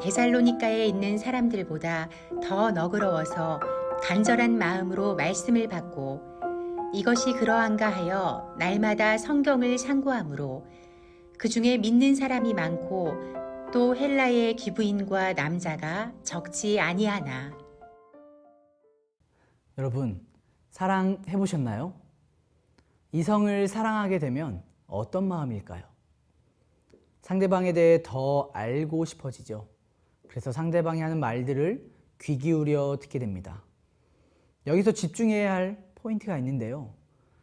데살로니가에 있는 사람들보다 더 너그러워서 간절한 마음으로 말씀을 받고 이것이 그러한가 하여 날마다 성경을 상고함으로 그 중에 믿는 사람이 많고 또 헬라의 기부인과 남자가 적지 아니하나 여러분, 사랑해 보셨나요? 이성을 사랑하게 되면 어떤 마음일까요? 상대방에 대해 더 알고 싶어지죠. 그래서 상대방이 하는 말들을 귀 기울여 듣게 됩니다. 여기서 집중해야 할 포인트가 있는데요.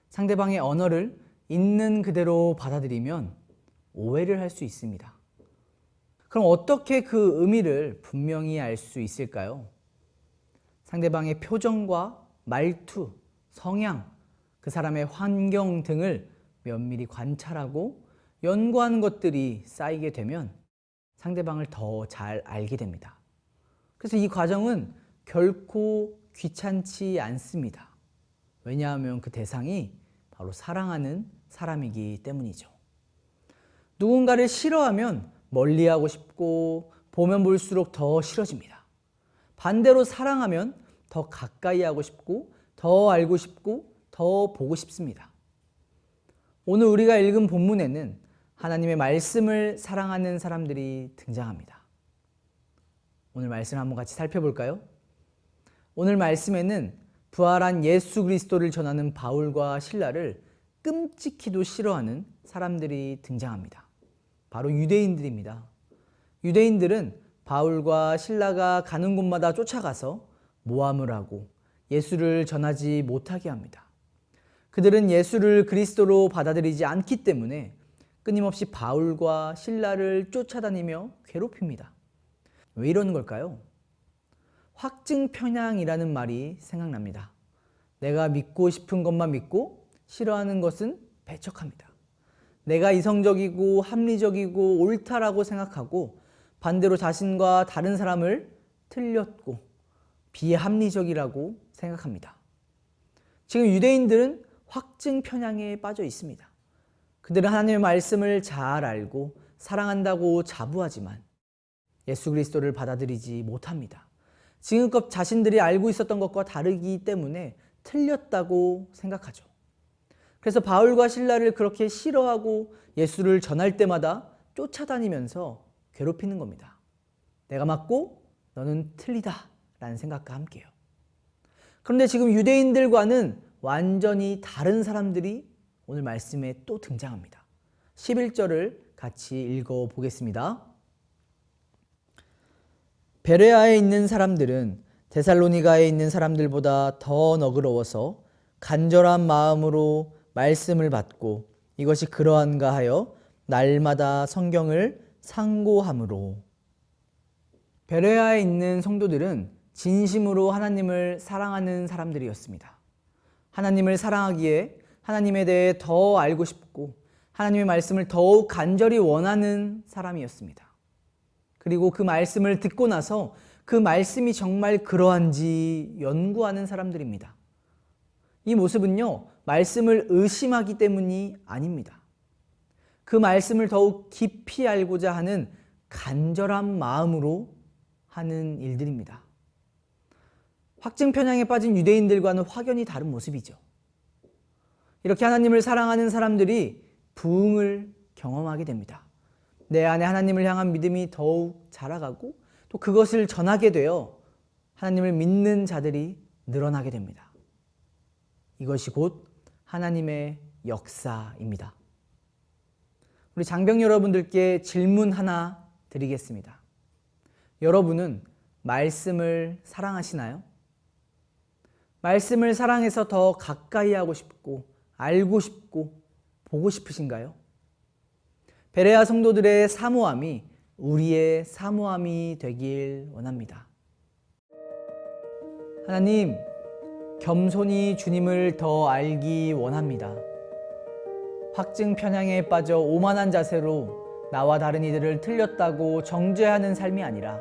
상대방의 언어를 있는 그대로 받아들이면 오해를 할 수 있습니다. 그럼 어떻게 그 의미를 분명히 알 수 있을까요? 상대방의 표정과 말투, 성향, 그 사람의 환경 등을 면밀히 관찰하고 연구하는 것들이 쌓이게 되면 상대방을 더 잘 알게 됩니다. 그래서 이 과정은 결코 귀찮지 않습니다. 왜냐하면 그 대상이 바로 사랑하는 사람이기 때문이죠. 누군가를 싫어하면 멀리하고 싶고 보면 볼수록 더 싫어집니다. 반대로 사랑하면 더 가까이 하고 싶고 더 알고 싶고 더 보고 싶습니다. 오늘 우리가 읽은 본문에는 하나님의 말씀을 사랑하는 사람들이 등장합니다. 오늘 말씀 한번 같이 살펴볼까요? 오늘 말씀에는 부활한 예수 그리스도를 전하는 바울과 신라를 끔찍히도 싫어하는 사람들이 등장합니다. 바로 유대인들입니다. 유대인들은 바울과 신라가 가는 곳마다 쫓아가서 모함을 하고 예수를 전하지 못하게 합니다. 그들은 예수를 그리스도로 받아들이지 않기 때문에 끊임없이 바울과 신라를 쫓아다니며 괴롭힙니다. 왜 이러는 걸까요? 확증 편향이라는 말이 생각납니다. 내가 믿고 싶은 것만 믿고 싫어하는 것은 배척합니다. 내가 이성적이고 합리적이고 옳다라고 생각하고 반대로 자신과 다른 사람을 틀렸고 비합리적이라고 생각합니다. 지금 유대인들은 확증 편향에 빠져 있습니다. 그들은 하나님의 말씀을 잘 알고 사랑한다고 자부하지만 예수 그리스도를 받아들이지 못합니다. 지금껏 자신들이 알고 있었던 것과 다르기 때문에 틀렸다고 생각하죠. 그래서 바울과 신라를 그렇게 싫어하고 예수를 전할 때마다 쫓아다니면서 괴롭히는 겁니다. 내가 맞고 너는 틀리다 라는 생각과 함께요. 그런데 지금 유대인들과는 완전히 다른 사람들이 오늘 말씀에 또 등장합니다. 11절을 같이 읽어 보겠습니다. 베레아에 있는 사람들은 데살로니가에 있는 사람들보다 더 너그러워서 간절한 마음으로 말씀을 받고 이것이 그러한가 하여 날마다 성경을 상고함으로 베레아에 있는 성도들은 진심으로 하나님을 사랑하는 사람들이었습니다. 하나님을 사랑하기에 하나님에 대해 더 알고 싶고 하나님의 말씀을 더욱 간절히 원하는 사람이었습니다. 그리고 그 말씀을 듣고 나서 그 말씀이 정말 그러한지 연구하는 사람들입니다. 이 모습은요, 말씀을 의심하기 때문이 아닙니다. 그 말씀을 더욱 깊이 알고자 하는 간절한 마음으로 하는 일들입니다. 확증 편향에 빠진 유대인들과는 확연히 다른 모습이죠. 이렇게 하나님을 사랑하는 사람들이 부흥을 경험하게 됩니다. 내 안에 하나님을 향한 믿음이 더욱 자라가고 또 그것을 전하게 되어 하나님을 믿는 자들이 늘어나게 됩니다. 이것이 곧 하나님의 역사입니다. 우리 장병 여러분들께 질문 하나 드리겠습니다. 여러분은 말씀을 사랑하시나요? 말씀을 사랑해서 더 가까이 하고 싶고 알고 싶고 보고 싶으신가요? 베레아 성도들의 사모함이 우리의 사모함이 되길 원합니다. 하나님, 겸손히 주님을 더 알기 원합니다. 확증 편향에 빠져 오만한 자세로 나와 다른 이들을 틀렸다고 정죄하는 삶이 아니라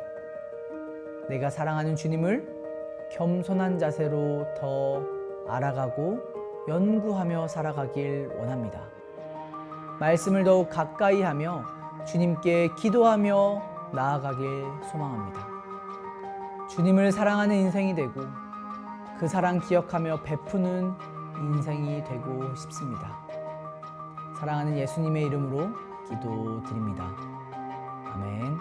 내가 사랑하는 주님을 겸손한 자세로 더 알아가고 연구하며 살아가길 원합니다. 말씀을 더욱 가까이 하며 주님께 기도하며 나아가길 소망합니다. 주님을 사랑하는 인생이 되고 그 사랑 기억하며 베푸는 인생이 되고 싶습니다. 사랑하는 예수님의 이름으로 기도드립니다. 아멘.